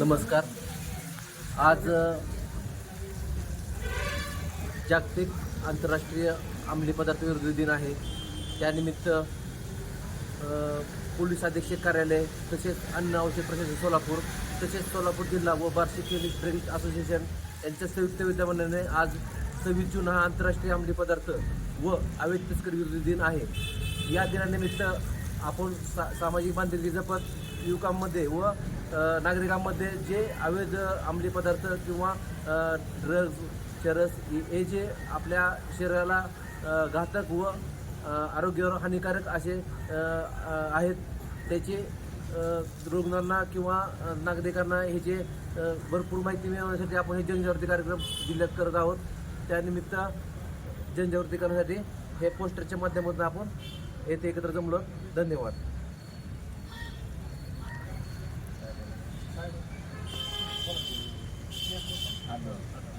नमस्कार. आज जागतिक आंतरराष्ट्रीय अंमली पदार्थ विरोधी दिन आहे. त्यानिमित्त पोलीस अधीक्षक कार्यालय तसेच अन्न औषध प्रशासन सोलापूर तसेच सोलापूर जिल्हा व बार्शी क्लिनिक असोसिएशन यांच्या संयुक्त विद्यमानाने आज सव्वीस जून हा आंतरराष्ट्रीय अंमली पदार्थ व अवैध तस्करी विरोधी दिन आहे. या दिनानिमित्त आपण सा सामाजिक बांधिलकी जपत युवकांमध्ये व नागरिकांमध्ये जे अवैध अंमली पदार्थ किंवा ड्रग्ज चरस हे- हे जे आपल्या शरीराला घातक व आरोग्यावर हानिकारक असे आहेत त्याचे रुग्णांना किंवा नागरिकांना हे जे भरपूर माहिती मिळवण्यासाठी आपण हे जनजागृती कार्यक्रम जिल्ह्यात करत आहोत. त्यानिमित्त जनजागृती करण्यासाठी हे पोस्टरच्या माध्यमातून आपण येथे एकत्र जमलं धन्यवाद आलं.